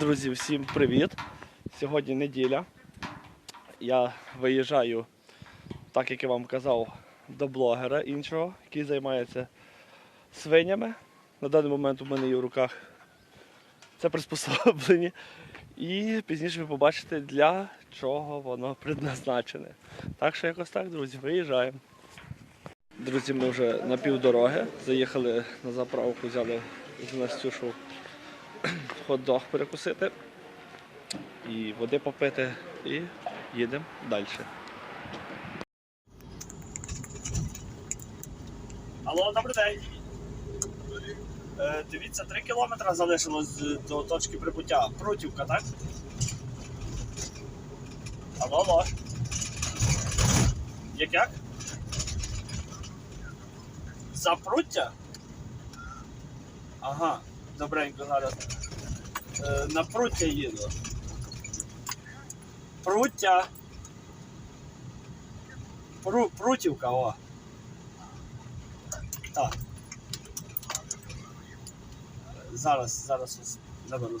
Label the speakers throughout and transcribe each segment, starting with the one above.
Speaker 1: Друзі, всім привіт! Сьогодні неділя. Я виїжджаю, так як я вам казав, до блогера іншого, який займається свинями. На даний момент у мене є в руках це приспособлення. І пізніше ви побачите, для чого воно предназначене. Так що якось так, друзі, виїжджаємо. Друзі, ми вже на півдороги. Заїхали на заправку, взяли з Настюшу хот-дог перекусити і води попити, і їдемо далі. Алло, добрий день. Е, дивіться, 3 кілометри залишилось до точки прибуття. Прутівка, так? Алло, алло. Як як? Запруття? Ага, добренько зараз. Е, на пруття їду. Пруття. Пру, прутівка, о. Так. Зараз, зараз наберу наберу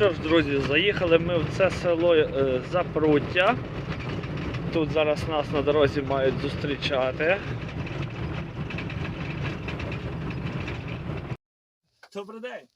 Speaker 1: Що ж, друзі, заїхали ми в це село е, Запруття. Тут зараз нас на дорозі мають зустрічати. Добрий день.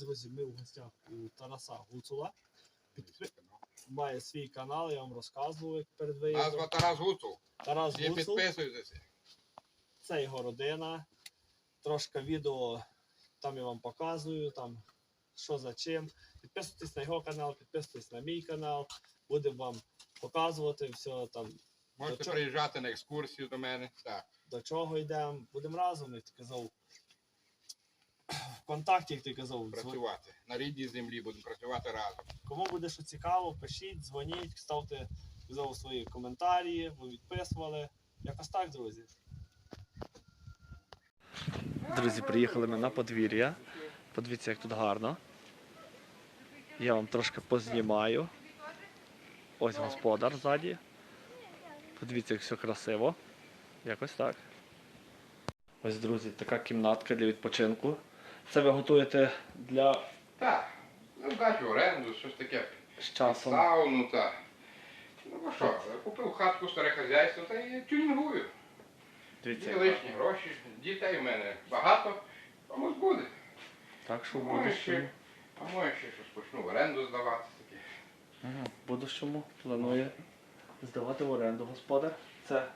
Speaker 1: Друзі, ми в гостях у Тараса Гуцула. Підпи- Має свій канал, я вам розказував як перед виїздом.
Speaker 2: Назва Тарас Гуцул.
Speaker 1: Тарас
Speaker 2: Всі
Speaker 1: Гуцул,
Speaker 2: підписуйтеся.
Speaker 1: це його родина. Трошки відео там я вам показую, там що за чим. Підписуйтесь на його канал, підписуйтесь на мій канал. Будемо вам показувати все там,
Speaker 2: Можете
Speaker 1: чого?
Speaker 2: приїжджати на екскурсію до мене. Так.
Speaker 1: до чого йдемо. Будемо разом, як ти казав. В контакті, як ти казав, дзвон-
Speaker 2: Працювати. На рідній землі будемо працювати разом.
Speaker 1: Кому буде що цікаво, пишіть, дзвоніть, ставте знову свої коментарі, ви відписували. Якось так, друзі. Друзі, приїхали ми на подвір'я. Подивіться, як тут гарно. Я вам трошки познімаю. Ось господар ззаді. Подивіться, як все красиво. Якось так. Ось, друзі, така кімнатка для відпочинку. Це ви готуєте для
Speaker 2: Так. Ну, в оренду, щось таке.
Speaker 1: з часом.
Speaker 2: Сауну, так. Ну а що, купив хатку старе хазяйство та і тюнінгую.
Speaker 1: Дивіться,
Speaker 2: Є
Speaker 1: як
Speaker 2: лишні гроші. Дітей в мене багато, комусь буде.
Speaker 1: Так що в
Speaker 2: А може
Speaker 1: будущому.
Speaker 2: ще, а може ще щось почну в оренду здавати. Таке.
Speaker 1: Ага, В будущому планує здавати в оренду господар. Це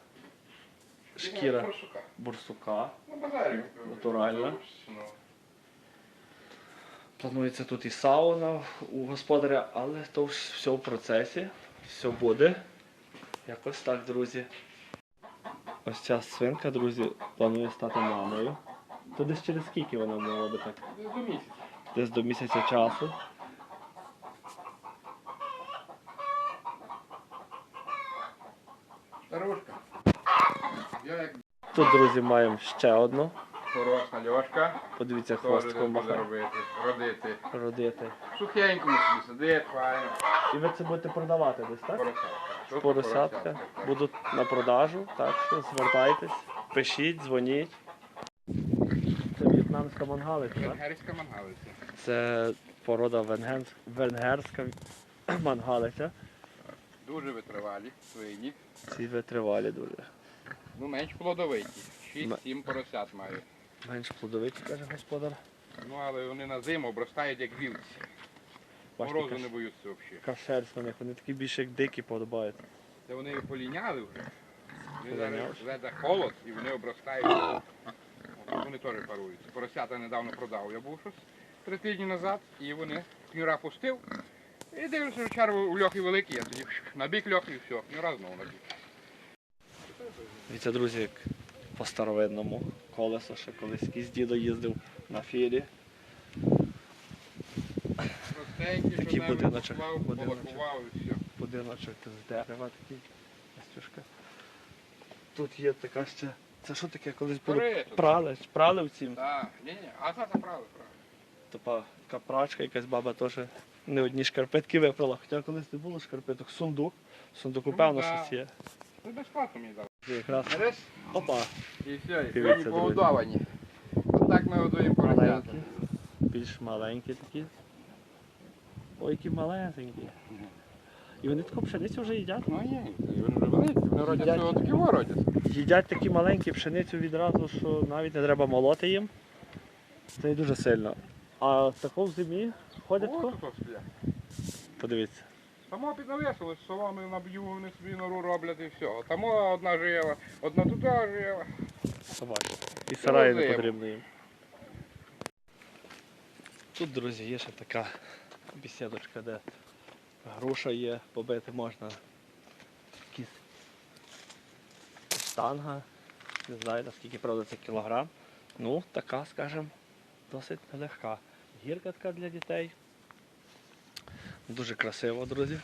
Speaker 1: шкіра
Speaker 2: Борсука.
Speaker 1: бурсука.
Speaker 2: На базарі купив.
Speaker 1: Натуральна.
Speaker 2: Ну,
Speaker 1: Планується тут і сауна у господаря, але то все в процесі, все буде. Якось так, друзі. Ось ця свинка, друзі, планує стати мамою. То десь через скільки вона мала би так?
Speaker 2: десь до місяця.
Speaker 1: Десь до місяця часу. Тут, друзі, маємо ще одну.
Speaker 2: Хороша льошка.
Speaker 1: Подивіться, махає.
Speaker 2: робити, родити.
Speaker 1: Родити.
Speaker 2: Сухенькому собі сидить, файно.
Speaker 1: І ви це будете продавати десь, так?
Speaker 2: Поросятка.
Speaker 1: Поросятка будуть на продажу, так що звертайтесь, пишіть, дзвоніть. Це в'єтнамська мангалиця, так?
Speaker 2: Венгерська мангалиця.
Speaker 1: Це порода венгенс... венгерська мангалиця.
Speaker 2: Дуже витривалі свині.
Speaker 1: Ці витривалі дуже.
Speaker 2: Ну, менш плодовиті. 6-7 поросят маю.
Speaker 1: Менш плодовиті, каже господар.
Speaker 2: Ну, але вони на зиму обростають як вівці. Морозу не боються взагалі.
Speaker 1: кашерсть на них, вони такі більше як дикі подобають.
Speaker 2: Це вони поліняли вже. Вони зараз леда холод і вони обростають. От Вони теж паруються. Поросята недавно продав. Я був щось три тижні назад, і вони кнюра пустив. І дивлюся, що черву у льохи великі, я тоді на бік льохи і все, кнюра знову на бік.
Speaker 1: Дивіться, друзі, як по старовинному колесо, ще колись якийсь дідо їздив на фірі. Такий будиночок, будиночок. Будиночок з дерева такий. Тут є така ще. Це що таке колись було? Прали, прали в цім.
Speaker 2: Так, ні, ні, а це правда, правда.
Speaker 1: Типа така прачка, якась баба теж не одні шкарпетки випрала. Хоча колись не було шкарпеток. Сундук. В сундуку
Speaker 2: Ну,
Speaker 1: певно щось є.
Speaker 2: Це безплатно мені дали.
Speaker 1: Якраз.
Speaker 2: Береш
Speaker 1: Опа.
Speaker 2: і все, і
Speaker 1: Дивіться,
Speaker 2: сьогодні погодовані. Отак ми годуємо поросят.
Speaker 1: Маленькі. Більш маленькі такі. Ой, які малесенькі. І вони таку пшеницю вже їдять.
Speaker 2: Ну ні, вони вже великі, вони родяться
Speaker 1: Їдять.
Speaker 2: отакі вородяться.
Speaker 1: Їдять такі маленькі пшеницю відразу, що навіть не треба молоти їм. Це і дуже сильно. А тако в зимі ходять
Speaker 2: О, тут ось.
Speaker 1: Подивіться.
Speaker 2: Само піднавесили, з соломи наб'ю, вони собі нору роблять і все. Там одна жила, одна туди жила.
Speaker 1: Собаки. І сараї не потрібно їм. Тут, друзі, є ще така бесідочка, де груша є, побити можна. Якісь штанга. Не знаю наскільки правда це кілограм. Ну, така, скажімо, досить нелегка. Гірка така для дітей. Дуже красиво, друзі.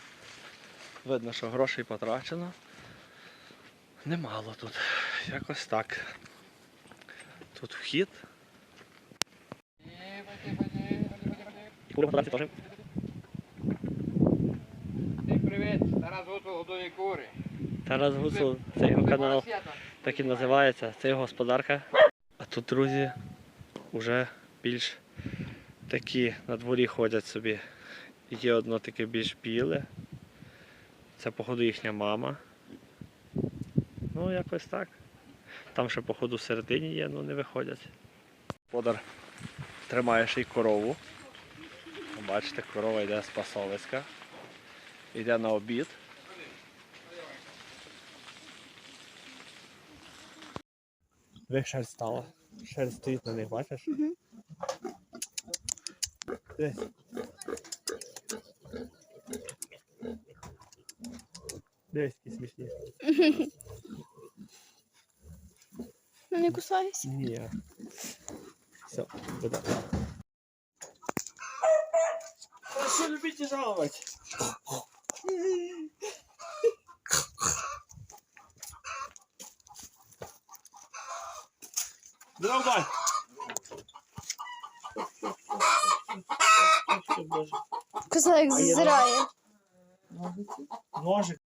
Speaker 1: Видно, що грошей потрачено. Немало тут. Якось так. Тут вхід.
Speaker 2: Привіт, Тарас Гуцул годує кури.
Speaker 1: Тарас Гуцул, це його канал так і називається. Це його господарка. А тут, друзі, вже більш такі на дворі ходять собі. Є одно таке більш біле. Це, походу, їхня мама. Ну, якось так. Там ще, походу, всередині є, ну не виходять. Подар тримає ще й корову. Бачите, корова йде з пасовиська. Йде на обід. Ви шерсть стала. Шерсть стоїть на них, бачиш? Десь. Дивись, які смішні.
Speaker 3: Ну не кусайся.
Speaker 1: Ні. Все, буде. Що любите жалувати? Давай!
Speaker 3: Коза як
Speaker 1: А я
Speaker 3: ззирає.
Speaker 1: Ножик.